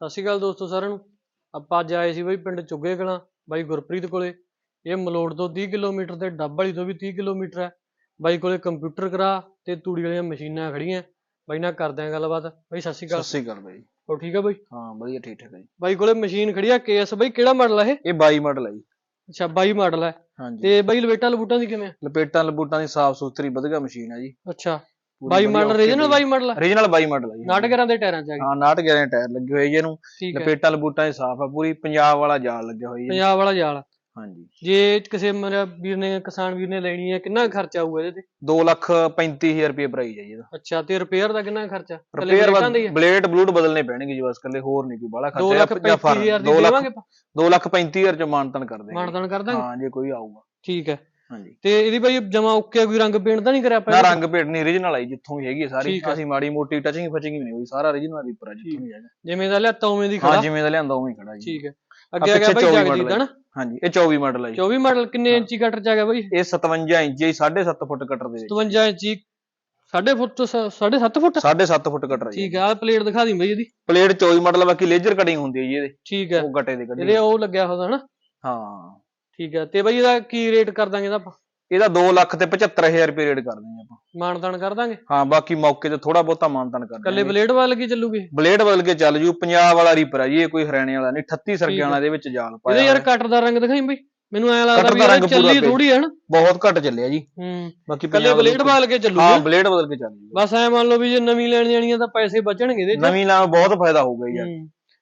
ਸਤਿ ਸ਼੍ਰੀ ਅਕਾਲ ਦੋਸਤੋ ਸਾਰਿਆਂ ਨੂੰ। ਆਪਾਂ ਅੱਜ ਆਏ ਸੀ ਬਈ ਪਿੰਡ ਚੁੱਗੇ ਕਲਾਂ ਬਾਈ ਗੁਰਪ੍ਰੀਤ ਕੋਲੇ। ਇਹ ਮਲੋੜ ਤੋਂ 30 ਕਿਲੋਮੀਟਰ ਤੇ ਡੱਬ ਵਾਲੀ ਤੋਂ ਵੀ 30 ਕਿਲੋਮੀਟਰ ਹੈ। ਬਾਈ ਕੋਲੇ ਕੰਪਿਊਟਰ ਕਰਾ ਤੇ ਤੂੜੀ ਵਾਲੀਆਂ ਮਸ਼ੀਨਾਂ ਖੜੀਆਂ। ਬਾਈ ਨਾਲ ਕਰਦੇ ਆਂ ਗੱਲਬਾਤ। ਬਾਈ ਸਤਿ ਸ਼੍ਰੀ ਸਤਿ ਅਕਾਲ ਸ੍ਰੀ ਅਕਾਲ ਬਾਈ। ਹੋ ਠੀਕ ਆ ਬਾਈ? ਹਾਂ ਵਧੀਆ ਠੀਕ ਠਾਕ ਹੈ ਜੀ। ਬਾਈ ਕੋਲੇ ਮਸ਼ੀਨ ਖੜੀ ਆ ਕੇਐਸ ਬਾਈ ਕਿਹੜਾ ਮਾਡਲ ਆ ਇਹ? ਇਹ 22 ਮਾਡਲ ਹੈ ਜੀ। ਅੱਛਾ 22 ਮਾਡਲ ਹੈ ਹਾਂਜੀ। ਤੇ ਬਾਈ ਲਵੇਟਾਂ ਲਬੂਟਾਂ ਦੀ ਕਿਵੇਂ ਆ? ਲਪੇਟਾਂ ਲਬੂਟਾਂ ਦੀ ਸਾਫ਼ ਸੁਥਰੀ ਵਧੀਆ ਮਸ਼ੀਨ ਹੈ ਜੀ। ਅੱਛਾ। 22 model regional 22 model regional 22 model ਹੈ ਜੀ ਨਾਟਕਰਾਂ ਦੇ ਟਾਇਰਾਂ ਚ ਆ ਗਈ। ਹਾਂ 69 11 ਟਾਇਰ ਲੱਗੇ ਹੋਏ ਜੀ ਇਹਨੂੰ। ਲਪੇਟਾਂ ਲਬੂਟਾਂ ਦੀ ਸਾਫ਼ ਆ ਪੂਰੀ ਪੰਜਾਬ ਵਾਲਾ ਜਾਲ ਲੱਗਿਆ ਹੋਇਆ ਜੀ। ਪੰਜਾਬ ਵਾਲਾ ਜਾਲ ਹਾਂਜੀ। ਜੇ ਕਿਸੇ ਮੇਰਾ ਵੀਰ ਨੇ ਕਿਸਾਨ ਵੀਰ ਨੇ ਲੈਣੀ ਹੈ ਕਿੰਨਾ ਖਰਚਾ ਆਊਗਾ ਇਹਦੇ ਤੇ? 2 ਲੱਖ 35000 ਰੁਪਏ ਪ੍ਰਾਈਸ ਹੈ ਜੀ ਇਹਦਾ। ਅੱਛਾ ਤੇ ਰਿਪੇਅਰ ਦਾ ਕਿੰਨਾ ਖਰਚਾ? ਰਿਪੇਅਰ ਦਾ ਬਲੇਡ ਬਲੂਡ ਬਦਲਨੇ ਪੈਣਗੇ ਜੀ ਬਸ ਕੱਲੇ ਹੋਰ ਨਹੀਂ ਕੋਈ ਬਾਹਲਾ 2 ਖਰਚਾ ਲੱਖ 35000 ਦੀ 2 ਲੱਖ ਦੇਵਾਂਗੇ ਆਪਾਂ? 2 ਲੱਖ 35000 ਚ ਮਾਨਤਨ ਕਰ ਦੇਣਗੇ ਮਾਨਦਾਨ ਕਰ ਦਾਂਗੇ? ਹਾਂ ਜੇ ਕੋਈ ਆਊਗਾ। ਠੀਕ ਹੈ। ਹਾਂਜੀ। ਤੇ ਇਹਦੀ ਬਾਈ ਜਮਾ ਓਕੇ ਆ, ਕੋਈ ਰੰਗ ਪੇਂਟ ਤਾਂ ਨਹੀਂ ਕਰਿਆ ਨਾ ਆਪਾਂ ਰੰਗ ਭੇਟ ਨਹੀਂ ਰੀਜਨਲ ਆਈ ਜਿੱਥੋਂ ਵੀ ਹੈਗੀ ਹੈ ਸਾਰੀ। ਠੀਕ। ਅਸੀਂ ਮਾੜੀ ਮੋਟੀ ਟਚਿੰਗ ਫਚਿੰਗ ਵੀ ਨਹੀਂ ਹੋਈ ਸਾਰਾ ਰੀਜਨਲ ਰੀਪਰ ਹੈ ਜਿੱਥੋਂ ਵੀ ਹੈਗਾ। ਜਿਵੇਂ ਦਾ ਲਿਆਤਾ ਉਵੇਂ ਦੀ ਹਾਂ ਖੜਾ ਜਿਵੇਂ ਦਾ ਲਿਆਂਦਾ ਉਵੇਂ ਹੀ ਖੜਾ ਜੀ। ਠੀਕ ਹੈ। ਅੱਗੇ ਆ ਗਿਆ ਬਾਈ 24 ਜਗਦੀਪ model ਦਾ ਨਾ ਹਾਂਜੀ ਇਹ 24 ਮਾਡਲ ਹੈ ਜੀ। 24 ਮਾਡਲ ਕਿੰਨੇ ਇੰਚੀ ਕਟਰ ਚ ਆ ਗਿਆ ਬਾਈ? ਇਹ 57 ਇੰਚ ਹੈ 7.5 ਫੁੱਟ ਕਟਰ ਦੇ ਵਿੱਚ। 57 ਇੰਚੀ 7.5 ਫੁੱਟ ਤੋਂ 7.5 ਫੁੱਟ? 7.5 ਫੁੱਟ ਕਟਰ ਜੀ। ਠੀਕ ਹੈ ਆ ਪਲੇਟ ਦਿਖਾ ਦੀ ਬਾਈ ਇਹਦੀ। ਪਲੇਟ 24 ਮਾਡਲ ਬਾਕੀ ਲੇਜ਼ਰ ਕਟਿੰਗ ਹੁੰਦੀ ਹੈ ਜੀ ਇਹਦੇ। ਠੀਕ ਹੈ ਉਹ ਗੱਟੇ ਦੇ ਕੱਢੀ ਇਹਦੇ ਉਹ ਲੱਗਿਆ ਹੋਦਾ ਹਨਾ? ਹਾਂ। ਠੀਕ ਹੈ ਤੇ ਬਾਈ ਇਹਦਾ ਕੀ ਰੇਟ ਕਰ ਦਾਂਗੇ ਇਹਦਾ ਆਪਾਂ? ਇਹਦਾ 2 ਲੱਖ ਤੇ 75000 ਰੁਪਏ ਰੇਟ ਕਰ ਦਿੰਦੇ ਆਪਾਂ। ਮਾਨਦਾਨ ਕਰ ਦਾਂਗੇ? ਹਾਂ ਬਾਕੀ ਮੌਕੇ ਤੇ ਥੋੜਾ ਬਹੁਤਾ ਮਾਨਤਨ ਕਰ ਕੱਲੇ ਬਲੇਡ ਵੱਲ ਕੀ ਚੱਲੂਗੀ? ਬਲੇਡ ਬਦਲ ਕੇ ਚੱਲ ਜੂ ਪੰਜਾਬ ਵਾਲਾ ਰੀਪਰ ਹੈ ਜੀ ਇਹ ਕੋਈ ਹਰਿਆਣੇ ਵਾਲਾ ਨਹੀਂ 38 ਠੀਕ ਸਰਗਿਆਂ। ਵਾਲਾ ਦੇ ਵਿੱਚ ਜਾਲ ਇਹਦੇ ਪਾਇਆ ਯਾਰ। ਕਟਰ ਦਾ ਰੰਗ ਦਿਖਾਈ ਬਾਈ। ਮੈਨੂੰ ਐ ਲੱਗਦਾ ਵੀ ਇਹ ਚੱਲੀ ਥੋੜੀ ਹੈ ਹਨਾ ਬਹੁਤ ਘੱਟ ਚੱਲਿਆ ਜੀ। ਹੂੰ ਬਾਕੀ ਕੱਲੇ ਬਲੇਡ ਬਦਲ ਕੇ ਚੱਲੂਗੀ। ਹਾਂ ਬਲੇਡ ਬਦਲ ਕੇ ਚੱਲ ਜੂਗਾ ਬਸ ਐ ਮੰਨ ਲਓ ਵੀ ਜੇ ਨਵੀਂ ਲੈਣ ਜਾਣੀ ਆ ਤਾਂ ਪੈਸੇ ਬਚਣਗੇ ਇਹਦੇ ਚ। ਨਵੀਂ ਨਾਲ ਬਹੁਤ ਫਾਇਦਾ ਹੋਊਗਾ ਯਾਰ।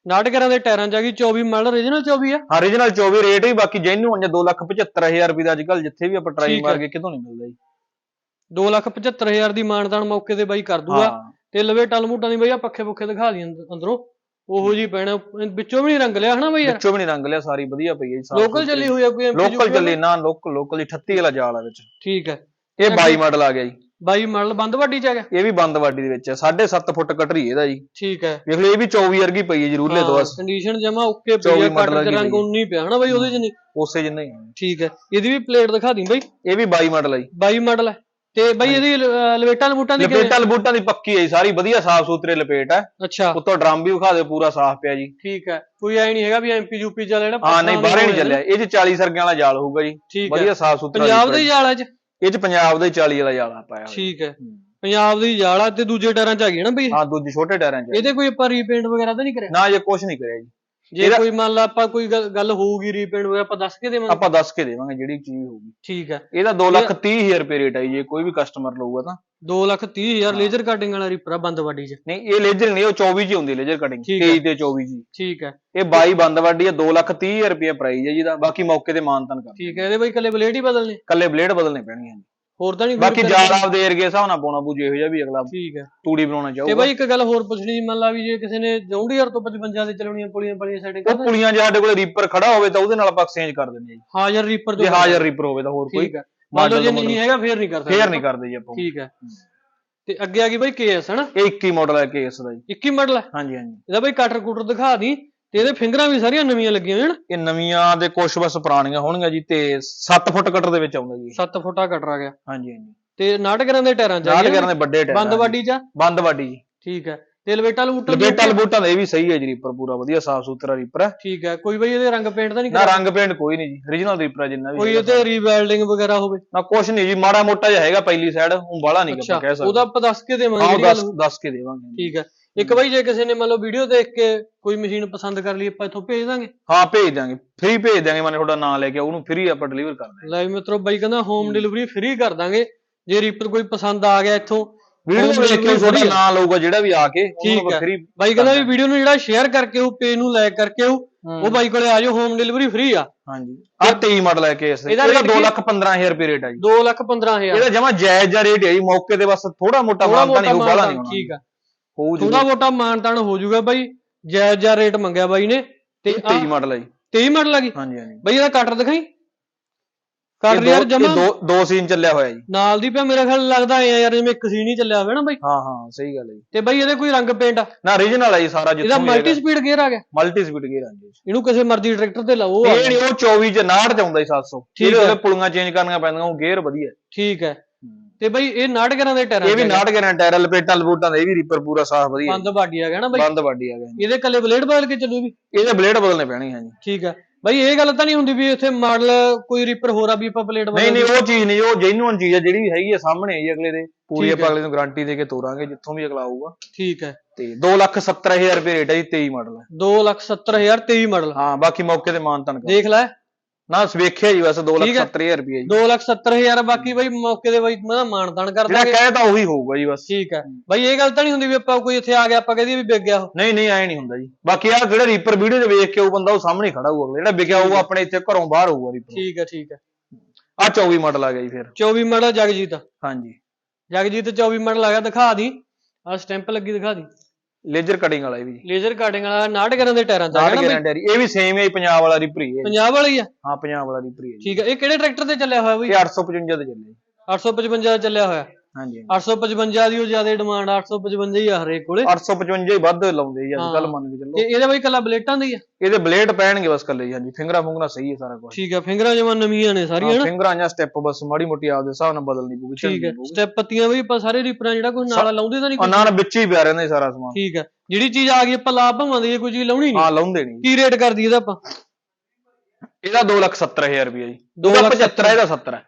ਨਾਟਕਰਾਂ ਦੇ ਟਾਇਰਾਂ ਚ ਆ ਗਈ 24 ਮਾਡਲ origignal 24 ਆ। ਰੀਜਨਲ 24 ਰੇਟ ਹੀ ਬਾਕੀ ਜੈਨੂਨ ਜਾਂ 275000 ਰੁਪਏ ਦਾ ਅੱਜ ਕੱਲ ਜਿੱਥੇ ਵੀ ਆਪਾਂ ਟਰਾਈ ਮਾਰ। ਕੇ ਕਿਤੋਂ ਨਹੀਂ ਮਿਲਦਾ ਜੀ। 275000 ਦੀ ਮਾਨਦਾਨ ਮੌਕੇ ਤੇ ਬਾਈ ਕਰ ਦੂਗਾ। ਤੇ ਲਵੇ ਟਲ ਮੂਟਾਂ ਦੀ ਬਈ ਆ ਪੱਖੇ ਪੁੱਖੇ ਦਿਖਾ ਦੀ ਅੰਦ- ਅੰਦਰੋਂ। ਉਹੋ ਜੀ ਪੈਣਾ ਵਿੱਚੋਂ ਵੀ ਨਹੀਂ ਰੰਗ ਲਿਆ ਹਨਾ ਬਈ ਵਿੱਚੋਂ ਵੀ ਨਹੀਂ ਰੰਗ ਲਿਆ ਸਾਰੀ ਵਧੀਆ ਪਈ ਹੈ ਜੀ ਲੋਕਲ ਚੱਲੀ ਹੋਈ ਆ ਕੋਈ ਲੋਕਲ ਚੱਲੀ ਨਾ ਲੋਕਲ ਲੋਕਲ ਦੀ 38 ਵਾਲਾ ਜਾਲ ਆ ਵਿੱਚ। ਠੀਕ ਹੈ ਇਹ 22 ਮਾਡਲ ਆ ਗਿਆ ਜੀ। 22 ਮਾਡਲ ਬੰਦ ਵੱਡੀ ਚ ਗਿਆ ਇਹ ਵੀ ਬੰਦ ਵਾਡੀ ਦੇ ਵਿੱਚ ਹੈ 7.5 ਫੁੱਟ ਕਟਰੀ ਇਹਦਾ ਜੀ। ਠੀਕ ਹੈ। ਵੇਖ ਲਓ ਇਹ ਵੀ 24 ਵਰਗੀ ਪਈ ਹੈ ਜੀ ਰੂਲੇ ਤੋਂ ਬਸ। ਕੰਡੀਸ਼ਨ ਜਮਾ ਓਕੇ ਪਈ 24 ਆ ਮਾਡਲ ਕੱਟ ਦੀ ਰੰਗ। ਉਨੀ ਪਿਆ ਹਨਾ ਬਈ ਉਹਦੇ ਚ ਨਹੀਂ? ਉਸੇ ਜਿੰਨਾ ਹੀ ਹੈ। ਠੀਕ ਹੈ ਇਹਦੀ ਵੀ ਪਲੇਟ ਦਿਖਾ ਦੀ ਬਈ। ਇਹ ਵੀ 22 ਮਾਡਲ ਹੈ ਜੀ। 22 ਮਾਡਲ ਹੈ। ਤੇ ਬਈ ਇਹਦੀ ਲਵੇਟਾਂ ਲਬੂਟਾਂ ਦੀ ਕਿਵੇਂ? ਲਪੇਟਾਂ ਲਬੂਟਾਂ ਦੀ ਪੱਕੀ ਹੈ ਜੀ, ਸਾਰੀ ਵਧੀਆ ਸਾਫ਼ ਸੁਥਰੇ ਲਪੇਟ ਹੈ। ਅੱਛਾ। ਉੱਤੋਂ ਡਰਮ ਵੀ ਵਿਖਾ ਦੇ ਪੂਰਾ ਸਾਫ਼ ਪਿਆ ਜੀ। ਠੀਕ ਹੈ ਕੋਈ ਐ ਨਹੀਂ ਹੈਗਾ ਵੀ ਐਮਪੀ ਯੂਪੀ ਚੱਲ ਜਿਹੜਾ ਹਾਂ ਨਹੀਂ ਬਾਹਰੇ ਨਹੀਂ ਚੱਲਿਆ ਇਹ ਚ 40 ਸਰਗਿਆਂ ਵਾਲਾ ਜਾਲ ਹੋਊਗਾ ਜੀ। ਠੀਕ ਹੈ। ਵਧੀਆ ਸਾਫ਼ ਸੁਥਰਾ ਪੰਜਾਬ ਦੇ ਜਾਲਾ ਚ? ਇਹ ਚ ਪੰਜਾਬ ਦਾ ਹੀ 40 ਵਾਲਾ ਜਾਲ ਪਾਇਆ ਹੋਇਆ। ਠੀਕ ਹੈ। ਪੰਜਾਬ ਦੀ ਜਾਲਾ ਤੇ ਦੂਜੇ ਟਾਇਰਾਂ ਚ ਆ ਗਈ ਨਾ ਬਈ? ਹਾਂ ਦੂਜੇ ਛੋਟੇ ਟਾਇਰਾਂ ਚ ਇਹਦੇ ਕੋਈ ਆਪਾਂ ਰੀਪੇਂਟ ਵਗੈਰਾ ਤਾਂ ਨਹੀਂ ਕਰਿਆ? ਨਾ ਇਹ ਕੁਝ ਨਹੀਂ ਕਰਿਆ ਜੀ। ਜੇ ਇਹਦਾ- ਕੋਈ ਮੰਨ ਲਾ ਆਪਾਂ ਕੋਈ ਗੱਲ ਗੱਲ ਹੋਊਗੀ ਰੀਪੇਂਟ ਵਗੈਰਾ ਆਪਾਂ ਦੱਸ ਕੇ ਦੇਵਾਂਗੇ। ਆਪਾਂ ਦੱਸ ਕੇ ਦੇਵਾਂਗੇ ਜਿਹੜੀ ਚੀਜ਼ ਹੋਊਗੀ। ਠੀਕ ਹੈ ਇਹਦਾ 2 ਲੱਖ 30 ਹਜ਼ਾਰ ਰੁਪਏ ਰੇਟ ਹੈ ਜੀ ਜੇ ਕੋਈ ਵੀ ਕਸਟਮਰ ਲਊਗਾ ਤਾਂ। 2 ਲੱਖ 30 ਹਜ਼ਾਰ ਲੇਜ਼ਰ ਕਟਿੰਗ ਵਾਲਾ ਰੀਪਰ ਆ ਬੰਦ ਵਾਡੀ ਚ। ਨਹੀਂ ਇਹ ਲੇਜ਼ਰ ਨਹੀਂ ਉਹ 24 ਚ ਹੀ ਹੁੰਦੀ ਲੇਜ਼ਰ ਕਟਿੰਗ ਠੀਕ ਹੈ। 23 ਤੇ 24 ਜੀ। ਠੀਕ ਹੈ ਇਹ 22 ਬੰਦ ਵਾਡੀ ਹੈ 2 ਲੱਖ 30 ਹਜ਼ਾਰ ਰੁਪਏ ਪ੍ਰਾਈਸ ਹੈ ਜਿਹਦਾ ਬਾਕੀ ਮੌਕੇ ਤੇ ਮਾਨਤਨ ਕਰ ਠੀਕ ਹੈ ਇਹਦੇ ਬਈ ਕੱਲੇ ਬਲੇਡ ਹੀ ਬਦਲਨੇ। ਕੱਲੇ ਬਲੇਡ ਬਦਲਨੇ ਪੈਣਗੇ। ਜੀ। ਹੋਰ ਤਾਂ ਨਹੀਂ ਬਾਕੀ ਜ਼ਿਆਦਾ ਆਪਦੇ ਏਰੀਏ ਹਿਸਾਬ ਨਾਲ ਪਾਉਣਾ ਪੂ ਜਿਹੋ ਜਿਹਾ ਵੀ ਅਗਲਾ ਠੀਕ ਹੈ। ਤੂੜੀ ਬਣਾਉਣਾ ਤੇ ਚਾਹੂਗਾ ਬਈ ਇੱਕ ਗੱਲ ਹੋਰ ਪੁੱਛਣੀ ਸੀ, ਮੰਨ ਲਾ ਵੀ ਜੇ ਕਿਸੇ ਨੇ ਜੌਂਡੀਅਰ ਤੋਂ 55 ਦੇ ਚਲਾਉਣੀਆਂ ਪੁਲੀਆਂ ਪਲੀਆਂ ਸੈਟਿੰਗ ਉਹ ਪੁਲੀਆਂ ਜੇ ਸਾਡੇ ਕੋਲੇ ਰੀਪਰ ਖੜਾ ਹੋਵੇ ਤਾਂ ਉਹਦੇ ਨਾਲ ਆਪਾਂ ਐਕਸਚੇਂਜ ਕਰ ਦਿੰਦੇ ਹਾਂ ਜੀ। ਹਾਜ਼ਰ ਰੀਪਰ ਜੇ ਹਾਜ਼ਰ ਰੀਪਰ ਹੋਵੇ ਤਾਂ ਹੋਰ ਕੋਈ ਠੀਕ ਹੈ। ਮੰਨ ਲਓ ਜੇ model ਨਹੀਂ ਹੈਗਾ ਫੇਰ ਨਹੀਂ ਕਰ ਸਕਦੇ ਫੇਰ ਨਹੀਂ ਕਰਦੇ ਜੀ ਆਪਾਂ। ਠੀਕ ਹੈ। ਤੇ ਅੱਗੇ ਆ ਗਈ ਬਈ ਕੇਐਸ ਹਨਾ? ਇਹ 21 ਮਾਡਲ ਹੈ ਕੇਸ ਦਾ ਜੀ। 21 ਮਾਡਲ ਹੈ? ਹਾਂਜੀ ਹਾਂਜੀ। ਇਹਦਾ ਬਈ ਕਟਰ ਕੁਟਰ ਦਿਖਾ ਦੀ। ਤੇ ਇਹਦੇ ਫਿੰਗਰਾਂ ਵੀ ਸਾਰੀਆਂ ਨਵੀਆਂ ਲੱਗੀਆਂ ਹੋਈਆਂ ਹਨ ਇਹ ਨਵੀਆਂ ਦੇ ਕੁਛ ਬਸ ਪੁਰਾਣੀਆਂ ਹੋਣਗੀਆਂ ਜੀ ਤੇ 7 ਫੁੱਟ ਕਟਰ ਦੇ ਵਿੱਚ ਆਉਂਦਾ ਜੀ 7 ਫੁੱਟਾ ਕਟਰ ਆ ਗਿਆ। ਹਾਂਜੀ ਹਾਂਜੀ। ਤੇ ਨਾਟਕਰਾਂ ਦੇ ਟਾਇਰਾਂ ਚ ਕਰਨ ਦੇ ਵੱਡੇ ਟਾਇਰ ਬੰਦ ਵਾਡੀ ਚ ਆ? ਬੰਦ ਵਾਡੀ ਜੀ। ਠੀਕ ਹੈ। ਤੇ ਲਵੇਟਾ ਲਵੂਟਾ ਵੀ ਲਪੇਟਾ ਲਬੂਟਾਂ ਦਾ ਇਹ ਵੀ ਸਹੀ ਹੈ ਜੀ ਰੀਪਰ ਪੂਰਾ ਵਧੀਆ ਸਾਫ਼ ਸੁਥਰਾ ਰੀਪਰ ਹੈ। ਠੀਕ ਹੈ। ਕੋਈ ਬਈ ਇਹਦੇ ਰੰਗ ਪੇਂਟ ਤਾਂ ਨਹੀਂ ਨਾ ਰੰਗ ਪੇਂਟ ਕੋਈ ਨਹੀਂ ਜੀ। Origignal ਰੀਪਰ ਹੈ ਜਿੰਨਾ ਵੀ ਕੋਈ। ਇਹਦੇ ਰੀਵੈਲਡਿੰਗ ਵਗੈਰਾ ਹੋਵੇ? ਨਾ ਕੁਛ ਨਹੀਂ ਜੀ ਮਾੜਾ ਮੋਟਾ ਜਿਹਾ ਹੈਗਾ ਪਹਿਲੀ ਸਾਈਡ ਉਹ ਬਾਹਲਾ ਨਹੀਂ ਕਹਿ ਸਕਦੇ। ਉਹਦਾ ਆਪਾਂ ਦੱਸ ਕੇ ਦੇਵਾਂਗੇ ਹਾਂ ਦੱਸ। ਦੱਸ ਕੇ ਦੇਵਾਂਗੇ। ਠੀਕ ਹੈ। ਇੱਕ ਬਈ ਜੇ ਕਿਸੇ ਨੇ ਮੰਨ ਲਓ ਵੀਡੀਓ ਦੇਖ ਕੇ ਕੋਈ ਮਸ਼ੀਨ ਪਸੰਦ ਕਰ ਲਈ ਆਪਾਂ ਇੱਥੋਂ ਭੇਜ ਦਾਂਗੇ। ਹਾਂ ਭੇਜ ਦਾਂਗੇ। ਫ੍ਰੀ ਭੇਜ ਦਾਂਗੇ ਮਾਨੇ ਤੁਹਾਡਾ ਨਾਮ ਲੈ ਕੇ ਉਹਨੂੰ ਫ੍ਰੀ ਆਪਾਂ ਡਿਲੀਵਰ ਕਰ ਦਾਂਗੇ। ਲਾਈਵ ਮਿੱਤਰੋ ਬਾਈ ਕਹਿੰਦਾ ਹੋਮ ਡਿਲੀਵਰੀ ਫ੍ਰੀ ਕਰ ਦਾਂਗੇ। ਜੇ ਰੀਪਰ ਕੋਈ ਪਸੰਦ ਆ ਗਿਆ ਇੱਥੋਂ ਵੀਡੀਓ ਦੇਖ ਕੇ ਤੁਹਾਡਾ। ਨਾਮ ਲਊਗਾ ਜਿਹੜਾ ਵੀ ਆ ਕੇ ਠੀਕ ਉਹਨੂੰ ਹੈ। ਫ੍ਰੀ ਬਾਈ ਕਹਿੰਦਾ ਵੀ ਵੀਡੀਓ ਨੂੰ ਜਿਹੜਾ ਸ਼ੇਅਰ ਕਰਕੇ ਉਹ ਪੇਜ ਨੂੰ ਲਾਈਕ ਕਰਕੇ ਉਹ ਉਹ ਬਾਈ ਕੋਲੇ ਆ ਜਾਓ ਹੋਮ ਡਿਲੀਵਰੀ ਫ੍ਰੀ ਆ। ਹਾਂਜੀ। ਆ 23 ਮਾਡਲ ਹੈ ਕੇਸ ਇਹਦਾ ਇਹਦਾ rate 2 ਕੀ? ਲੱਖ 15000 ਰੁਪਏ ਰੇਟ ਹੈ ਜੀ। 2 ਲੱਖ 15000 ਇਹਦਾ ਜਮਾ ਜਾਇਜ਼ ਜਿਹਾ ਰੇਟ ਹੈ ਜੀ ਮੌਕੇ ਤੇ ਬਸ ਥੋੜਾ ਮੋਟਾ ਮਾਨਤਾ ਨਹੀਂ ਬਾਹਲਾ ਮਾਨਤਾਨ, ਨਹੀਂ ਠੀਕ ਆ। ਹੋਊ ਜੀ ਥੋੜਾ ਮੋਟਾ ਮਾਨਤਾਨ ਹੋ ਜਾਊਗਾ ਬਾਈ ਜਾਇਜ਼ ਜਿਹਾ ਰੇਟ ਮੰਗਿਆ ਬਾਈ ਨੇ। ਤੇ 23 ਮਾਡਲ ਹੈ ਜੀ। 23 ਮਾਡਲ ਆ ਗਈ? ਹਾਂਜੀ ਹਾਂਜੀ। ਬਾਈ ਇਹਦਾ ਕਟਰ ਦਿਖਾਈ? ਕਟਰ ਯਾਰ ਜਮਾ ਦੋ ਦੋ ਸੀਨ ਚੱਲਿਆ ਹੋਇਆ ਜੀ। ਨਾਲ ਦੀ ਪਿਆ ਮੇਰਾ ਖਿਆਲ ਲੱਗਦਾ ਐ ਯਾਰ ਜਿਵੇਂ ਇੱਕ ਸੀਨ ਹੀ ਚੱਲਿਆ ਹੋਵੇ ਨਾ ਬਾਈ। ਹਾਂ ਹਾਂ ਸਹੀ ਗੱਲ ਹੈ ਜੀ। ਤੇ ਬਾਈ ਇਹਦੇ ਕੋਈ ਰੰਗ ਪੇਂਟ ਆ? ਨਾ origignal ਹੈ ਜੀ ਸਾਰਾ ਇਹਦਾ ਜਿੱਥੋਂ ਵੀ ਮਲਟੀ ਸਪੀਡ ਗੇਅਰ ਆ ਗਿਆ। ਮਲਟੀ ਸਪੀਡ ਗੇਅਰ ਆਂਦੀ ਜੀ। ਇਹਨੂੰ ਕਿਸੇ ਮਰਜ਼ੀ ਟਰੈਕਟਰ ਤੇ ਲਾਓ ਆ ਇਹ। ਨਹੀਂ ਉਹ 24 ਚ 69 ਚ ਆਉਂਦਾ ਜੀ 700 ਠੀਕ ਇਹਦੇ ਹੈ। ਪੁਲੀਆਂ ਚੇਂਜ ਕਰਨੀਆਂ ਪੈਂਦੀਆਂ ਉਹ ਗੇਅਰ ਵਧੀਆ। ਹੈ। ਠੀਕ ਹੈ। ਤੇ ਬਾਈ ਇਹ 69 ਦੇ ਟਾਇਰਾਂ ਇਹ ਵੀ ਚ ਹੈਗਾ। 69 ਗਰਾਂ ਟਾਇਰ ਲਪੇਟਾਂ ਲਪੂਟਾਂ ਦਾ ਇਹ ਵੀ ਰੀਪਰ ਪੂਰਾ ਸਾਫ਼ ਵਧੀਆ ਬੰਦ ਬਾਡੀ ਆ ਗਿਆ ਨਾ ਬਾਈ? ਬੰਦ ਵਾਡੀ ਆ ਗਿਆ। ਇਹਦੇ ਕੱਲੇ ਬਲੇਡ ਬਦਲ ਕੇ ਚੱਲੂ ਵੀ? ਇਹਦੇ ਬਲੇਡ ਬਦਲਨੇ ਪੈਣੇ ਹਾਂਜੀ ਠੀਕ ਹੈ ਬਾਈ ਇਹ ਗੱਲ ਤਾਂ ਨਹੀਂ ਹੁੰਦੀ ਵੀ ਇੱਥੇ ਮਾਡਲ ਕੋਈ ਰੀਪਰ ਹੋਰ ਆ ਵੀ ਆਪਾਂ ਬਲੇਡ ਨਹੀਂ ਨਹੀਂ ਉਹ ਚੀਜ਼ ਨਹੀਂ ਉਹ ਜੈਨੂਅਨ ਚੀਜ਼ ਹੈ ਜਿਹੜੀ ਹੈਗੀ ਆ ਸਾਹਮਣੇ ਹੀ ਅਗਲੇ ਦੇ। ਪੂਰੀ ਆਪਾਂ। ਅਗਲੇ ਨੂੰ ਗਾਰੰਟੀ ਦੇ ਕੇ ਤੋਰਾਂਗੇ ਜਿੱਥੋਂ ਵੀ ਅਗਲਾ ਆਊਗਾ। ਠੀਕ ਹੈ ਤੇ 270000 ਰੁਪਏ ਰੇਟ ਹੈ ਜੀ 23 ਮਾਡਲ ਹੈ 270023 ਮਾਡਲ। ਹਾਂ ਬਾਕੀ ਮੌਕੇ ਤੇ ਮਾਨਤਨ ਕਰ। ਦੇਖ ਲੈ। ਨਾ ਵੇਖਿਆ ਜੀ ਬਸ ਠੀਕ ਹੈ। 270000 ਰੁਪਏ ਜੀ। 270000 ਬਾਕੀ ਬਾਈ ਮੌਕੇ ਦੇ ਬਾਈ ਮੈਂ ਮਾਨਦਾਨ ਕਰ ਜਿਹੜਾ ਦਾਂਗੇ। ਕਹੇ ਤਾਂ ਉਹੀ ਹੋਊਗਾ ਜੀ ਬਸ। ਠੀਕ ਹੈ। ਬਾਈ ਇਹ ਗੱਲ ਤਾਂ ਨਹੀਂ ਹੁੰਦੀ ਵੀ ਆਪਾਂ ਕੋਈ ਇੱਥੇ ਆ ਗਿਆ ਆਪਾਂ ਕਹਦੇ ਵੀ ਵਿਕ ਗਿਆ ਉਹ। ਨਹੀਂ ਨਹੀਂ ਐ ਨਹੀਂ ਹੁੰਦਾ ਜੀ। ਬਾਕੀ ਆ ਜਿਹੜਾ ਰੀਪਰ ਵੀਡੀਓ 'ਚ ਵੇਖ ਕੇ ਉਹ ਬੰਦਾ ਉਹ ਸਾਹਮਣੇ ਖੜਾ ਹੋਊਗਾ। ਜਿਹੜਾ ਵਿਕਿਆ ਹੋਊਗਾ ਆਪਣੇ ਇੱਥੇ ਘਰੋਂ ਬਾਹਰ ਹੋਊਗਾ ਰੀਪਰ ਠੀਕ ਹੈ ਠੀਕ ਹੈ। ਆ 24 ਮਾਡਲ ਆ ਗਿਆ ਜੀ ਫਿਰ। 24 ਮਾਡਲ ਜਗਜੀਤ। ਹਾਂਜੀ। ਜਗਜੀਤ 24 ਮਾਡਲ ਆ ਗਿਆ ਦਿਖਾ ਦੀ। ਆ ਸਟੈਂਪ ਲੱਗੀ ਦਿਖਾ ਦੀ। ਲੇਜ਼ਰ ਕਟਿੰਗ ਵਾਲਾ ਇਹ ਵੀ। ਲੇਜ਼ਰ ਕਟਿੰਗ ਵਾਲਾ 69 ਦੇ ਟਾਇਰਾਂ ਆ ਗਿਆ ਨਾ ਬਾਈ? ਇਹ ਵੀ ਸੇਮ ਹੈ ਪੰਜਾਬ ਵਾਲਾ ਰੀਪਰ ਹੀ ਹੈ। ਪੰਜਾਬ ਵਾਲੀ ਆ ਹਾਂ ਪੰਜਾਬ ਵਾਲਾ ਰੀਪਰ ਹੀ ਹੈ ਠੀਕ ਹੈ ਇਹ ਕਿਹੜੇ ਟਰੈਕਟਰ ਤੇ ਚੱਲਿਆ ਹੋਇਆ ਬਾਈ? ਇਹ 855 ਤੇ ਚੱਲੇ ਜੀ। 855 ਦਾ ਚੱਲਿਆ ਹੋਇਆ। ਹਾਂਜੀ 855 ਦੀ ਉਹ ਜ਼ਿਆਦਾ ਡਿਮਾਂਡ 855 ਹੀ ਆ ਹਰੇਕ ਕੋਲੇ। 855 ਹੀ ਵੱਧ ਲਾਉਂਦੇ ਜੀ ਅੱਜ ਕੱਲ। ਮੰਨ ਕੇ ਚੱਲੋ। ਇਹਦੇ ਬਾਈ ਕੱਲਾ ਬਲੇਟਾਂ ਦੀ ਆ? ਇਹਦੇ ਬਲੇਡ ਪੈਣਗੇ ਬਸ ਕੱਲੇ ਹਾਂਜੀ। ਫਿੰਗਰਾਂ ਫੁੰਗਰਾਂ ਸਹੀ ਹੈ ਸਾਰਾ ਕੁਝ ਠੀਕ ਹੈ ਫਿੰਗਰਾਂ ਜਮਾਂ ਨਵੀਆਂ ਨੇ ਸਾਰੀਆਂ ਨਾ ਫਿੰਗਰਾਂ ਜਾਂ ਸਟੈਪ ਬਸ ਮਾੜੀ ਮੋਟੀ ਆਪਦੇ ਹਿਸਾਬ ਨਾਲ ਬਦਲਣੀ ਪਊਗੀ ਠੀਕ ਹੈ ਸਟੈਪ ਪੱਤੀਆਂ ਵੀ ਆਪਾਂ ਸਾਰੇ ਰੀਪਰਾਂ ਜਿਹੜਾ ਕੋਈ ਨਾਲ ਲਾਉਂਦੇ ਤਾਂ ਨਹੀਂ ਨਾਲ ਵਿੱਚ ਹੀ ਪਿਆ ਰਹਿੰਦਾ ਸਾਰਾ ਸਮਾਨ। ਠੀਕ ਹੈ ਜਿਹੜੀ ਚੀਜ਼ ਆ ਗਈ ਆਪਾਂ ਲਾਭ ਭਾਵਾਂਦੇ ਕੋਈ ਚੀਜ਼ ਲਾਉਣੀ ਨਹੀਂ। ਹਾਂ ਲਾਉਂਦੇ ਨਹੀਂ। ਕੀ ਰੇਟ ਕਰਦੀ ਇਹਦਾ ਆਪਾਂ? ਇਹਦਾ 270000 ਰੁਪਏ ਜੀ। ਦੋ 2 ਲੱਖ 75 ਇਹਦਾ 70 ਹੈ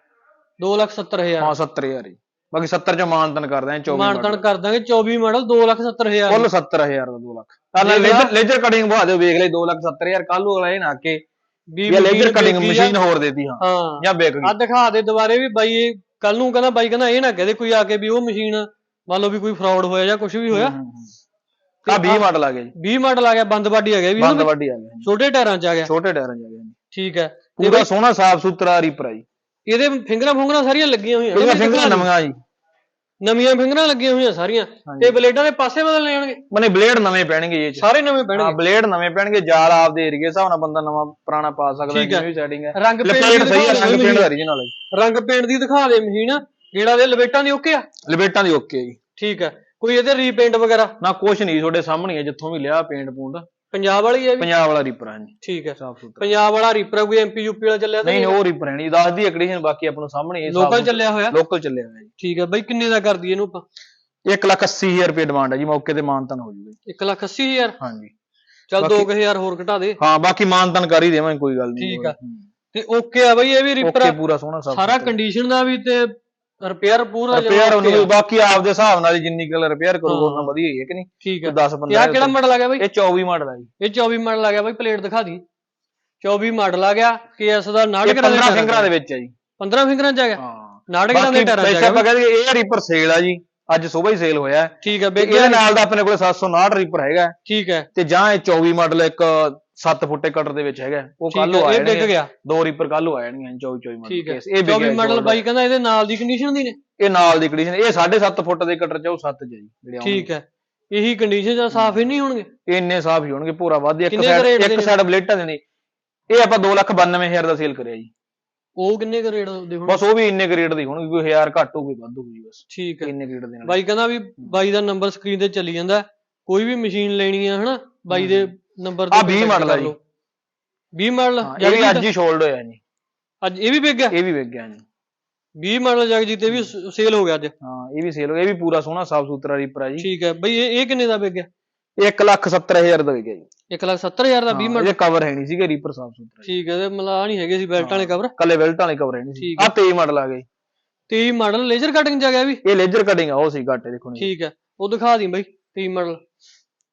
270000 ਹਾਂ 70000 ਜੀ। ਬਾਕੀ 70 ਚ ਮਾਨਤਨ ਕਰਦੇ ਆ 24 ਮਾਨਤਨ ਕਰ ਦਾਂਗੇ 24 ਮਾਡਲ 270000 ਕੁੱਲ 70000 ਦਾ 2 ਲੱਖ। ਆ ਦੇਖ ਲਾ। ਲੇਜ਼ਰ ਲੇਜ਼ਰ ਕਟਿੰਗ ਬਹਾ ਦਿਓ ਵੇਖ ਲੈ 270000 ਕੱਲ ਨੂੰ ਅਗਲਾ ਇਹ ਨਾ ਕਿ ਵੀ ਲੇਜ਼ਰ ਕਟਿੰਗ ਵੇਖੀ। ਮਸ਼ੀਨ ਹੋਰ ਦੇਤੀ ਹਾਂ। ਜਾਂ ਵਿਕ ਆ ਦਿਖਾ ਦੇ ਦੁਬਾਰੇ ਵੀ ਬਾਈ ਕੱਲ ਨੂੰ ਕਹਿੰਦਾ ਬਾਈ ਕਹਿੰਦਾ ਇਹ ਨਾ ਕਹਦੇ ਕੋਈ ਆ ਕੇ ਵੀ ਉਹ ਮਸ਼ੀਨ ਮੰਨ ਲਓ ਵੀ ਕੋਈ ਫਰਾਡ ਹੋਇਆ ਜਾਂ ਕੁਝ ਵੀ ਹੋਇਆ। ਆ 20 ਮਾਡਲ ਆ ਗਿਆ ਜੀ 20 ਮਾਡਲ ਆ ਗਿਆ ਬੰਦ ਬਾਡੀ ਆ ਗਿਆ ਵੀ ਬੰਦ ਵੱਡੀ ਆ ਗਿਆ। ਛੋਟੇ ਟਾਇਰਾਂ ਚ ਆ ਗਿਆ। ਛੋਟੇ ਟਾਇਰਾਂ ਚ ਆ ਗਿਆ ਠੀਕ ਹੈ। ਪੂਰਾ ਸੋਹਣਾ ਸਾਫ਼ ਸੁਥਰਾ ਰੀਪਰ ਆ ਜੀ ਇਹਦੇ ਫਿੰਗਰਾਂ ਫੁੰਗਰਾਂ ਸਾਰੀਆਂ ਲੱਗੀਆਂ ਹੋਈਆਂ। ਫਿੰਗਰਾਂ ਨਵੀਆਂ ਜੀ। ਨਵੀਆਂ ਫਿੰਗਰਾਂ ਲੱਗੀਆਂ ਹੋਈਆਂ ਸਾਰੀਆਂ। ਤੇ ਬਲੇਡਾਂ ਦੇ ਪਾਸੇ ਬਦਲਣੇ ਆਣਗੇ ਮਨੇ ਬਲੇਡ ਨਵੇਂ ਪੈਣਗੇ ਇਹ ਚ। ਸਾਰੇ ਨਵੇਂ ਹਾਂ ਪੈਣਗੇ ਬਲੇਡ ਨਵੇਂ ਪੈਣਗੇ ਜਾਲ ਆਪਦੇ ਏਰੀਏ ਹਿਸਾਬ ਨਾਲ ਬੰਦਾ ਨਵਾਂ ਪੁਰਾਣਾ ਪਾ ਸਕਦਾ ਹੈ। ਜਿਵੇਂ ਸੈਟਿੰਗ ਹੈ ਰੰਗ ਪੇਂਟ ਸਹੀ ਹੈ ਰੰਗ ਪੇਂਟ ਮਸ਼ੀਨ। original ਹੈ ਰੰਗ ਪੇਂਟ ਦੀ ਦਿਖਾ ਦੇ ਮਸ਼ੀਨ। ਜਿਹੜਾ ਦੇ ਲਪੇਟਾਂ ਦੀ ਓਕੇ ਆ? ਲਪੇਟਾਂ ਦੀ ਓਕੇ ਜੀ। ਠੀਕ ਹੈ ਕੋਈ ਇਹਦੇ ਰੀਪੇਂਟ ਵਗੈਰਾ? ਨਾ ਕੁਛ ਨਹੀਂ ਤੁਹਾਡੇ ਸਾਹਮਣੇ ਹੀ ਹੈ ਜਿੱਥੋਂ ਵੀ ਲਿਆ ਪੇਂਟ ਪੂੰਡ ਪੰਜਾਬ ਵਾਲੀ ਹੈ ਵੀ? ਪੰਜਾਬ ਵਾਲਾ ਰੀਪਰ ਹੈ ਜੀ ਠੀਕ ਹੈ। ਸਾਫ਼ ਸੁਥਰਾ। ਪੰਜਾਬ ਵਾਲਾ ਰੀਪਰ ਕੋਈ ਐਮਪੀ ਯੂਪੀ ਵਾਲਾ ਚੱਲਿਆ ਤਾਂ ਨਹੀਂ ਉਹ ਰੀਪਰ ਨਹੀਂ ਦੱਸਦੀ ਹੈ ਕੰਡੀਸ਼ਨ ਬਾਕੀ ਆਪਾਂ ਨੂੰ ਸਾਹਮਣੇ ਹੀ ਲੋਕਲ ਚੱਲਿਆ ਹੋਇਆ? ਲੋਕਲ ਚੱਲਿਆ ਹੋਇਆ ਠੀਕ ਹੈ ਬਾਈ ਕਿੰਨੇ ਦਾ ਕਰਦੀ ਇਹਨੂੰ ਆਪਾਂ? ਜੀ 1 ਲੱਖ 80000 ਰੁਪਏ ਡਿਮਾਂਡ ਹੈ ਜੀ ਮੌਕੇ ਤੇ ਮਾਨਤਨ ਹੋ ਜੂਗਾ ਜੀ। 1 ਲੱਖ 80 ਹਜ਼ਾਰ? ਹਾਂਜੀ। ਚੱਲ ਬਾਕੀ- 2000 ਹੋਰ ਘਟਾ ਦੇ। ਹਾਂ ਬਾਕੀ ਮਾਨਤਨ ਕਰ ਹੀ ਦੇਵਾਂਗੇ ਕੋਈ ਗੱਲ ਨਹੀਂ। ਠੀਕ ਆ। ਤੇ ਓਕੇ ਆ ਬਾਈ ਇਹ ਵੀ ਰੀਪਰ ਓਕੇ ਪੂਰਾ ਸੋਹਣਾ ਸਾਫ਼ ਸਾਰਾ ਕੰਡੀਸ਼ਨ ਦਾ ਵੀ ਤੇ ਰਿਪੇਅਰ ਪੂਰਾ ਰਿਪੇਅਰ ਆ। ਉਹਨੂੰ ਬਾਕੀ ਆਪਦੇ ਹਿਸਾਬ ਨਾਲ ਹੀ ਜਿੰਨੀ ਕੁ ਰਿਪੇਅਰ ਕਰੂਗਾ। ਉਹਨਾਂ ਵਧੀਆ ਹੀ ਹੈ ਕਿ ਨਹੀਂ? ਠੀਕ ਹੈ। 10 ਤੇ ਬੰਦੇ ਆ ਕਿਹੜਾ ਮਾਡਲ ਆ ਗਿਆ ਬਾਈ? ਇਹ 24 ਮਾਡਲ ਹੈ ਜੀ। ਇਹ 24 ਮਾਡਲ ਆ ਗਿਆ ਬਾਈ ਪਲੇਟ ਦਿਖਾ ਦੀ 24 ਮਾਡਲ ਆ ਗਿਆ ਕੇਐਸ ਦਾ 69 ਇਹ 15 ਫਿੰਗਰਾਂ ਦੇ ਵਿੱਚ ਹੈ ਜੀ। 15 ਫਿੰਗਰਾਂ ਚ ਆ ਗਿਆ? ਹਾਂ। 69 ਗਰਾਂ ਦੇ ਟਾਇਰਾਂ ਚ ਵੈਸੇ ਆ ਆਪਾਂ ਗਿਆ ਕਹਿੰਦੇ ਇਹ ਰੀਪਰ ਸੇਲ ਆ ਜੀ। ਅੱਜ ਸਵੇਰ ਹੀ ਸੇਲ ਹੋਇਆ। ਠੀਕ ਹੈ ਇਹਦੇ ਨਾਲ ਦਾ ਆਪਣੇ ਕੋਲ 759 ਰੀਪਰ ਹੈਗਾ। ਠੀਕ ਹੈ। ਤੇ ਜਾਂ ਇਹ 24 ਮਾਡਲ ਇੱਕ 7 ਫੁੱਟੇ ਕਟਰ ਦੇ ਵਿੱਚ ਹੈਗਾ। ਹੈ। ਉਹ ਕੱਲ ਹੈ ਨੂੰ ਇਹ ਆਏ ਡਿੱਗ ਗਿਆ। ਦੋ ਰੀਪਰ ਕੱਲ ਨੂੰ ਆ ਜਾਣਗੇ 24 24 ਮਾਡਲ ਠੀਕ ਹੈ। ਇਹ ਵਿਕਿਆ 24 ਮਾਡਲ। ਬਾਈ ਕਹਿੰਦਾ ਇਹਦੇ ਨਾਲ ਦੀ ਕੰਡੀਸ਼ਨ ਦੀ ਨੇ? ਇਹ ਨਾਲ ਦੀ ਕੰਡੀਸ਼ਨ ਇਹ 7.5 ਫੁੱਟ ਦੇ ਕਟਰ ਚ ਉਹ 7 ਚ ਹੈ ਜੀ ਜਿਹੜੇ ਠੀਕ ਹੈ। ਇਹੀ ਕੰਡੀਸ਼ਨ ਜਾਂ ਸਾਫ਼ ਹੀ ਨਹੀਂ ਹੋਣਗੇ? ਇਹ ਇੰਨੇ ਸਾਫ਼ ਹੀ ਹੋਣਗੇ ਪੂਰਾ ਵੱਧ। ਇੱਕ ਕੁ ਸਾਈਡ ਇੱਕ? ਸਾਈਡ ਬਲੇਟਾਂ ਦੇ ਨੇ ਇਹ ਆਪਾਂ 292000 ਦਾ ਸੇਲ ਕਰਿਆ ਜੀ। ਉਹ ਕਿੰਨੇ ਕੁ ਰੇਟ ਦੇ ਹੁਣ ਬਸ ਉਹ ਵੀ ਇੰਨੇ ਗ੍ਰੇਡ ਦੀ ਹੋਣਗੇ ਕੋਈ 1000 ਘੱਟ ਹੋਊਗੀ ਵੱਧ ਹੋਊਗੀ ਬਸ। ਠੀਕ ਹੈ। ਇੰਨੇ ਗ੍ਰੇਡ ਦੇ ਨਾਲ। ਬਾਈ ਕਹਿੰਦਾ ਵੀ ਬਾਈ ਦਾ ਨੰਬਰ ਸਕਰੀਨ ਤੇ ਚੱਲੀ ਜਾਂਦਾ। ਕੋਈ ਵੀ ਮਸ਼ੀਨ ਲੈਣੀ ਆ ਹਨਾ ਬਾਈ ਦੇ ਨੰਬਰ ਆਹ 20 ਮਾਡਲ ਆ ਜੀ। 20 ਮਾਡਲ ਇਹ ਵੀ ਅੱਜ ਹੀ ਸ਼ੋਲਡ ਹੋਇਆ ਜੀ। ਅੱਜ ਇਹ ਵੀ ਵਿਕ ਗਿਆ? ਇਹ ਵੀ ਵਿਕ ਗਿਆ ਜੀ। 20 ਮਾਡਲ ਜਗਜੀਤ ਇਹ ਵੀ ਸੇਲ ਹੋ ਗਿਆ ਅੱਜ। ਹਾਂ ਇਹ ਵੀ ਸੇਲ ਹੋ ਗਿਆ। ਇਹ ਵੀ ਪੂਰਾ ਸੋਹਣਾ ਸਾਫ਼ ਸੁਥਰਾ ਰੀਪਰ ਆ ਜੀ। ਠੀਕ ਹੈ ਬਈ ਇਹ ਇਹ ਕਿੰਨੇ ਦਾ ਵਿਕ ਗਿਆ? ਇਹ 170000 ਦਾ ਵਿਕ ਗਿਆ ਜੀ। 170000 ਦਾ 20 ਹਾਂ, ਮਾਡਲ? ਇਹਦੇ ਕਵਰ ਹੈ ਨਹੀਂ ਸੀਗੇ ਰੀਪਰ ਸਾਫ਼ ਸੁਥਰਾ ਠੀਕ ਹੈ ਤੇ ਮਲਾ ਨਹੀਂ ਹੈਗੇ ਸੀ ਬੈਲਟ ਵਾਲੇ ਕਵਰ ਕੱਲੇ ਬੈਲਟ ਵਾਲੇ ਕਵਰ ਹੈ ਨਹੀਂ ਸੀ। ਆ। 23 ਮਾਡਲ ਆ ਗਏ। 23 ਮਾਡਲ ਲੇਜ਼ਰ ਕਟਿੰਗ ਆ ਗਿਆ ਵੀ? ਇਹ ਲੇਜ਼ਰ ਕਟਿੰਗ ਆ ਉਹ ਸੀ ਘਾਟੇ ਦੇਖੋ। ਠੀਕ ਹੈ ਉਹ ਦਿਖਾ ਦੀ ਬਈ 23 ਮਾਡਲ।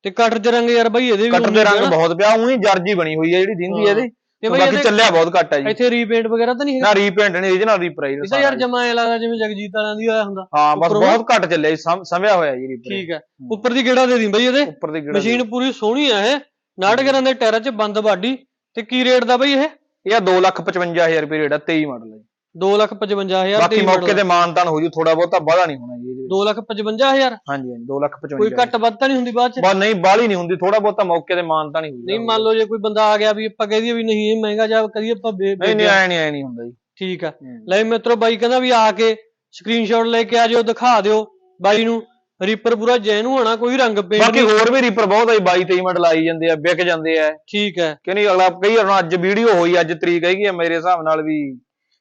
ਤੇ ਕਟਰ ਚ ਰੰਗ ਯਾਰ ਬਈ ਇਹਦੇ ਵੀ ਉਨੇ ਦੇ ਰੰਗ ਆ। ਬਹੁਤ ਪਿਆ ਉਹੀ ਜਰਜੀ ਬਣੀ ਹੋਈ ਹੈ ਜਿਹੜੀ ਦਿੰਦੀ ਹੈ ਇਹਦੇ। ਤੇ ਬਈ ਬਾਕੀ ਇਹਦੇ ਚੱਲਿਆ ਬਹੁਤ ਘੱਟ ਹੈ ਜੀ। ਇੱਥੇ ਰੀਪੇਂਟ ਵਗੈਰਾ ਤਾਂ ਨਹੀਂ ਹੈਗਾ? ਨਾ ਰੀਪੇਂਟ ਨਹੀਂ original ਰੀਪਰ ਹੈ ਜੀ ਇਹਦਾ ਯਾਰ ਜਮਾ ਐ ਲੱਗਦਾ ਜਿਵੇਂ ਜਗਜੀਤ ਵਾਲਿਆਂ ਦੀ ਹੋਇਆ ਹੁੰਦਾ। ਹਾਂ ਬਸ ਬਹੁਤ ਘੱਟ ਚੱਲਿਆ ਸਮਿਆ ਹੋਇਆ ਜੀ ਰੀਪਰ ਠੀਕ ਹੈ ਉੱਪਰ ਦੀ ਗੇੜਾ ਦੇ ਦੀ ਬਈ ਇਹਦੇ। ਉੱਪਰ ਦੀ ਗਿੜਾ ਮਸ਼ੀਨ ਪੂਰੀ ਸੋਹਣੀ ਆ ਇਹ। ਨਾਟਕਰਾਂ ਦੇ ਟਾਇਰਾਂ 'ਚ ਬੰਦ ਬਾਡੀ ਤੇ ਕੀ ਰੇਟ ਦਾ ਬਈ ਇਹ? ਇਹ 255000 ਰੁਪਏ ਰੇਟ ਹੈ 23 ਮਾਡਲ ਹੈ। 255000 ਬਾਕੀ ਮੌਕੇ ਤੇ ਮਾਨਤਾਨ ਹੋ ਜੂ ਥੋੜਾ ਬਹੁਤਾ ਵਾਧਾ ਨਹੀਂ ਹੋਣਾ ਜੀ ਇਹਦੇ ਵਿੱਚ। 255000 ਹਾਂਜੀ ਹਾਂਜੀ 255000 ਕੋਈ ਘੱਟ ਵੱਧ ਤਾਂ ਨਹੀਂ ਹੁੰਦੀ ਬਾਅਦ 'ਚ? ਬਸ ਨਹੀਂ ਬਾਲੀ ਨਹੀਂ ਹੁੰਦੀ ਥੋੜਾ ਬਹੁਤਾ ਮੌਕੇ ਤੇ ਮਾਨਤਾ ਨਹੀਂ ਹੁੰਦੀ ਨਹੀਂ ਮੰਨ ਲਓ ਜੇ ਕੋਈ ਬੰਦਾ ਆ ਗਿਆ ਵੀ ਆਪਾਂ ਕਹਿ ਦਈਏ ਵੀ ਨਹੀਂ ਇਹ ਮਹਿੰਗਾ ਜਾ ਕਰੀਏ ਆਪਾਂ ਬੇ- ਨਹੀਂ ਨਹੀਂ ਬੇ- ਐ ਨਹੀਂ ਐ ਨਹੀਂ ਹੁੰਦਾ ਜੀ। ਠੀਕ ਆ। ਲੈ ਮਿੱਤਰੋ ਬਾਈ ਕਹਿੰਦਾ ਵੀ ਆ ਕੇ ਸਕਰੀਨਸ਼ਾਟ ਲੈ ਕੇ ਆ ਜਿਓ ਦਿਖਾ ਦਿਓ। ਬਾਈ ਨੂੰ ਰੀਪਰ ਪੂਰਾ ਜੈਨ ਹੋਣਾ ਕੋਈ ਰੰਗ ਪੇਂਟ ਬਾਕੀ ਹੋਰ ਵੀ ਰੀਪਰ ਬਹੁਤ ਆ ਜੀ 22 23 ਮਾਡਲ ਆਈ ਜਾਂਦੇ ਆ ਵਿਕ ਜਾਂਦੇ ਆ। ਠੀਕ ਹੈ ਕਿ ਨਹੀਂ ਅਗਲਾ ਕਈ ਅੱਜ ਵੀਡੀਓ ਹੋਈ ਅੱਜ ਤਰੀਕ ਹੈਗੀ ਆ ਮੇਰੇ ਹਿਸਾਬ ਨਾਲ ਵੀ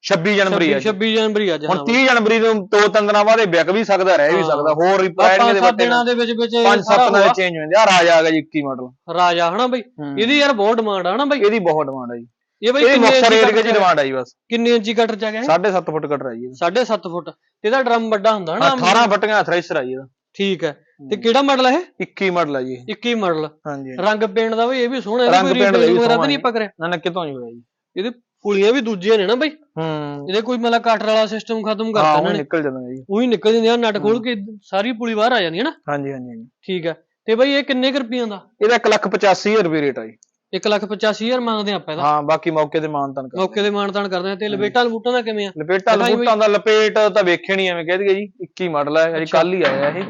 26 ਜਨਵਰੀ ਆ 26 ਜਨਵਰੀ ਅੱਜ ਹੁਣ ਹਾਂ। 30 ਜਨਵਰੀ ਨੂੰ ਦੋ ਤਿੰਨ ਦਿਨਾਂ ਬਾਅਦ ਇਹ ਵਿਕ ਵੀ ਸਕਦਾ ਰਹਿ ਵੀ ਹਾਂ। ਸਕਦਾ ਹੋਰ ਰਿਪਲਾਈਡ ਦੇ ਬੱਟੇ ਦਿਨਾਂ ਦੇ ਵਿੱਚ ਵਿੱਚ ਇਹ ਪੰਜ ਸੱਤ ਨਾਲ ਹੋਇਆ। ਚੇਂਜ ਹੋ ਜਾਂਦੇ ਆ ਰਾਜਾ ਆ ਗਿਆ ਜੀ 21 ਮਾਡਲ ਰਾਜਾ ਹਨਾ ਬਈ? ਇਹਦੀ ਯਾਰ ਬਹੁਤ ਡਿਮਾਂਡ ਆ ਹਨਾ ਬਈ? ਇਹਦੀ ਬਹੁਤ ਡਿਮਾਂਡ ਆ ਜੀ। ਇਹ ਬਈ ਕਿੰਨੇ ਇੰਚੀ ਏਰੀਆ ਕਟਰ ਡਿਮਾਂਡ ਆ ਜੀ ਬਸ। ਕਿੰਨੇ ਇੰਚੀ ਕਟਰ ਚ ਆ ਗਿਆ 7.5 ਫੁੱਟ ਕਟਰ ਆ ਜੀ ਇਹਦਾ। 7.5 ਫੁੱਟ। ਇਹਦਾ ਡਰਮ ਵੱਡਾ ਹੁੰਦਾ ਹਨਾ? 18 ਫੱਟੀਆਂ ਥ੍ਰੈਸ਼ਰ ਆ ਜੀ ਇਹਦਾ। ਠੀਕ ਹੈ। ਤੇ ਕਿਹੜਾ ਮਾਡਲ ਹੈ 21 ਮਾਡਲ ਆ ਜੀ ਇਹ। 21 ਮਾਡਲ ਹਾਂਜੀ। ਰੰਗ ਪੇਂਟ ਦਾ ਬਈ ਇਹ ਵੀ ਸੋਹਣਾ ਰੰਗ ਕੋਈ ਦਾ ਵੀ ਵਗੈਰਾ ਤਾਂ ਨਹੀਂ ਆਪਾਂ ਕਰਿਆ? ਨਾ ਨਾ ਕਿਤੋਂ ਨਹੀਂ ਹੋਇਆ ਜੀ। ਇਹਦੇ ਪੁਲੀਆਂ ਵੀ ਦੂਜੀਆਂ ਨੇ ਨਾ ਬਈ। ਹੂੰ। ਇਹਦੇ ਕੋਈ ਮਤਲਬ ਕਟਰ ਵਾਲਾ ਸਿਸਟਮ ਖਤਮ ਹਾਂ ਕਰਤਾ ਉਹ ਇਹਨਾਂ ਨੇ। ਨਿਕਲ ਜਾਂਦਾ ਜੀ। ਉਹੀ ਨਿਕਲ ਜਾਂਦੇ ਆ ਨਟ ਖੋਲ ਕੇ ਸਾਰੀ ਪੁਲੀ ਬਾਹਰ ਆ ਜਾਂਦੀ ਹੈ ਨਾ। ਹਾਂਜੀ ਹਾਂਜੀ। ਠੀਕ ਹੈ ਤੇ ਬਈ ਇਹ ਕਿੰਨੇ ਰੁਪਈਆਂ ਦਾ? ਇਹਦਾ 185000 ਰੁਪਏ ਰੇਟ ਆ ਜੀ। 185000 ਮੰਗਦੇ ਆਪਾਂ ਇਹਦਾ। ਹਾਂ ਬਾਕੀ ਮੌਕੇ ਤੇ ਮਾਨਤਨ ਕਰ ਮੌਕੇ ਦੇ ਮਾਨਤਾਨ ਕਰਦੇ ਆ। ਤੇ ਲਪੇਟਾਂ ਲਬੂਟਾਂ ਦਾ ਕਿਵੇਂ ਆ? ਲਪੇਟਾਂ ਲਪੂਟਾਂ ਦਾ ਲਪੇਟ ਤਾਂ ਵੇਖੇ ਨਹੀਂ ਐਵੇਂ ਕਹਿ ਦਈਏ ਜੀ। 21 ਮਾਡਲ ਹੈ ਅਜੇ ਕੱਲ ਹੀ ਆਇਆ ਇਹ।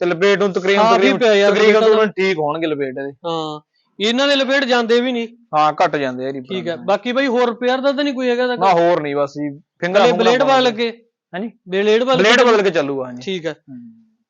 ਤੇ ਲਪੇਟ ਨੂੰ ਤਕਰੀਬਨ ਹਾਂ, ਤਕਰੀਬਨ ਤਕਰੀਬਨ ਠੀਕ ਹੋਣਗੇ ਲਪੇਟ ਇਹਦੇ। ਹਾਂ। ਇਹਨਾਂ ਦੇ ਲਪੇਟ ਜਾਂਦੇ ਵੀ ਨਹੀਂ। ਹਾਂ ਘਟ ਜਾਂਦੇ ਆ ਜੀ ਠੀਕ ਹੈ ਬਾਕੀ ਬਈ ਹੋਰ ਰਿਪੇਅਰ ਦਾ ਤਾਂ ਨਹੀਂ ਕੋਈ ਹੈਗਾ ਨਾ ਇਹਦਾ ਹੋਰ ਨਹੀਂ ਬਸ ਜੀ ਫਿੰਗਰ ਬਲੇਡ ਬਦਲ ਲੱਗੇ। ਹਾਂਜੀ ਬਲੇਡ ਬਦਲ ਬਲੇਡ ਬਦਲ ਕੇ ਚੱਲੂਗਾ ਹਾਂਜੀ। ਠੀਕ ਹੈ।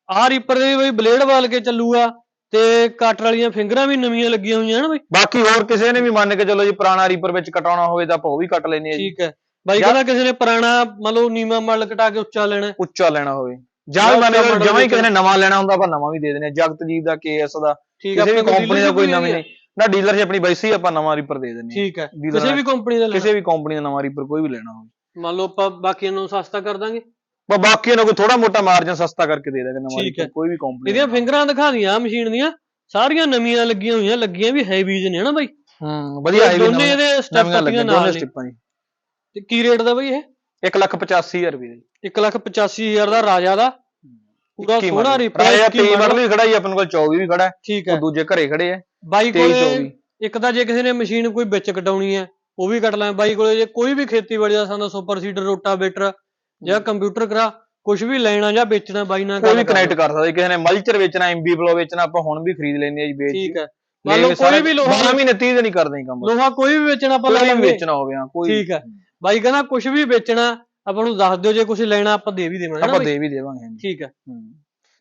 ਆਹ ਰੀਪਰ ਦੇ ਵੀ ਬਈ ਬਲੇਡ ਬਦਲ ਕੇ ਚੱਲੂਗਾ ਤੇ ਕਟਰ ਵਾਲੀਆਂ ਫਿੰਗਰਾਂ ਵੀ ਨਵੀਆਂ ਲੱਗੀਆਂ ਹੋਈਆਂ ਹਨ ਬਈ। ਬਾਕੀ ਹੋਰ ਕਿਸੇ ਨੇ ਵੀ ਮੰਨ ਕੇ ਚੱਲੋ ਜੀ ਪੁਰਾਣਾ ਰੀਪਰ ਵਿੱਚ ਕਟਾਉਣਾ ਹੋਵੇ ਤਾਂ ਆਪਾਂ ਉਹ ਵੀ ਕੱਟ ਲੈਨੇ ਆ ਜੀ। ਠੀਕ ਹੈ। ਬਾਈ ਕਹਿੰਦਾ ਕਿਸੇ ਨੇ ਪੁਰਾਣਾ ਮੰਨ ਲਓ ਨੀਮਾ ਮਾਡਲ ਕਟਾ ਕੇ ਉੱਚਾ ਲੈਣਾ। ਉੱਚਾ ਲੈਣਾ ਹੋਵੇ। ਜਾਂ ਮੰਨ ਕੇ model ਜਮਾਂ ਹੀ ਕਿਸੇ ਨੇ ਨਵਾਂ ਲੈਣਾ ਹੁੰਦਾ ਆਪਾਂ ਨਵਾਂ ਵੀ ਦੇ ਦਿੰਦੇ ਆ ਜਗਤਜੀਤ ਦਾ ਕੇਐਸ ਦਾ ਠੀਕ ਹੈ ਕਿਸੇ ਵੀ ਕੰਪਨੀ ਦਾ ਕੋਈ ਨਵੀਂ ਨਹੀਂ। ਨਾ ਡੀਲਰ ਆਪਣੀ ਹੀ ਆਪਾਂ ਨਵਾਂ ਰੀਪਰ ਦੇ ਆ ਠੀਕ ਹੈ। ਕਿਸੇ ਵੀ ਕੰਪਨੀ ਦਾ ਕਿਸੇ ਵੀ ਕੰਪਨੀ ਦਾ ਨਵਾਂ ਰੀਪਰ ਕੋਈ ਵੀ ਲੈਣਾ ਹੋਵੇ। ਮੰਨ ਲਓ ਆਪਾਂ ਬਾਕੀਆਂ ਨੂੰ ਸਸਤਾ ਕਰ ਦਾਂਗੇ। ਬਸ ਬਾਕੀ ਨੂੰ ਕੋਈ ਥੋੜਾ ਮੋਟਾ ਮਾਰਜਨ ਸਸਤਾ ਕਰਕੇ ਦੇ ਦਾਂਗੇ ਨਵਾਂ ਰੀਪਰ ਹੈ। ਕੋਈ ਵੀ ਕੰਪਨੀ ਇਹਦੀਆਂ ਫਿੰਗਰਾਂ ਦਿਖਾ ਦੀਆਂ ਮਸ਼ੀਨ ਦੀਆਂ। ਸਾਰੀਆਂ ਨਵੀਆਂ ਲੱਗੀਆਂ ਹੋਈਆਂ ਲੱਗੀਆਂ ਵੀ ਹੈਵੀਜ਼ ਨੇ ਹਨਾ ਬਾਈ। ਹੂੰ ਵਧੀਆ ਹੈ ਇਹ ਦੋਨੇ ਇਹਦੇ ਸਟੈਪ ਪੱਟੀਆਂ ਨਾਲ ਦੋਨੇ ਸਟਿੱਪਾਂ ਜੀ। ਤੇ ਕੀ ਰੇਟ ਦਾ ਬਾਈ ਇਹ? 185000 ਰੁਪਏ ਦੀ 185000 ਦਾ ਰਾਜਾ ਦਾ। ਪੂਰਾ ਸੋਹਣਾ। ਰਿਪੇਅਰ 23 ਮਾਡਲ ਵੀ ਖੜਾ ਆਪਣੇ ਕੋਲ 24 ਵੀ ਖੜਾ ਹੈ। ਠੀਕ ਉਹ ਹੈ। ਦੂਜੇ ਘਰੇ ਖੜੇ ਆ ਬਾਈ 23 ਕੋਲੇ 24 ਇੱਕ ਤਾਂ ਜੇ ਕਿਸੇ ਨੇ ਮਸ਼ੀਨ ਕੋਈ ਵਿੱਚ ਕਟਾਉਣੀ ਹੈ ਉਹ ਵੀ ਕੱਟ ਲੈ। ਬਾਈ ਕੋਲੇ ਜੇ ਕੋਈ ਵੀ ਖੇਤੀਬਾੜੀ ਦਾ ਸੰਦ ਸੁਪਰ ਸੀਡਰ ਰੋਟਾਵੇਟਰ ਜਾਂ ਕੰਪਿਊਟਰ ਕਰਾ ਕੁਝ ਵੀ ਲੈਣਾ ਜਾਂ ਵੇਚਣਾ ਬਾਈ ਨਾਲ ਕੋਈ ਵੀ ਕਨੈਕਟ। ਕਰ ਸਕਦਾ। ਕਿਸੇ ਨੇ ਮਲਚਰ ਵੇਚਣਾ ਐਮਬੀ ਫਲੋ ਵੇਚਣਾ ਆਪਾਂ ਹੁਣ ਵੀ ਖਰੀਦ ਲੈਂਦੇ ਆ ਜੀ ਵੇਚ। ਠੀਕ ਹੈ। ਮੰਨ ਲਓ ਕੋਈ ਵੀ ਲੋਹਾ 12 ਮਹੀਨੇ 30 ਦਿਨ ਹੀ ਕਰਦੇ ਕੰਮ। ਲੋਹਾ ਕੋਈ ਵੀ ਵੇਚਣਾ ਆਪਾਂ ਲੈ ਲਾਂਗੇ। ਵੇਚਣਾ ਹੋਵੇ ਹਾਂ ਕੋਈ ਠੀਕ ਹੈ। ਬਾਈ ਕਹਿੰਦਾ ਕੁਝ ਵੀ ਵੇਚਣਾ ਆਪਾਂ ਨੂੰ ਦੱਸ ਦਿਓ ਜੇ ਕੁਝ ਲੈਣਾ ਆਪਾਂ ਦੇ ਵੀ ਦੇਵਾਂਗੇ ਆਪਾਂ? ਦੇ ਵੀ ਦੇਵਾਂਗੇ ਠੀਕ ਹੈ। ਹੂੰ।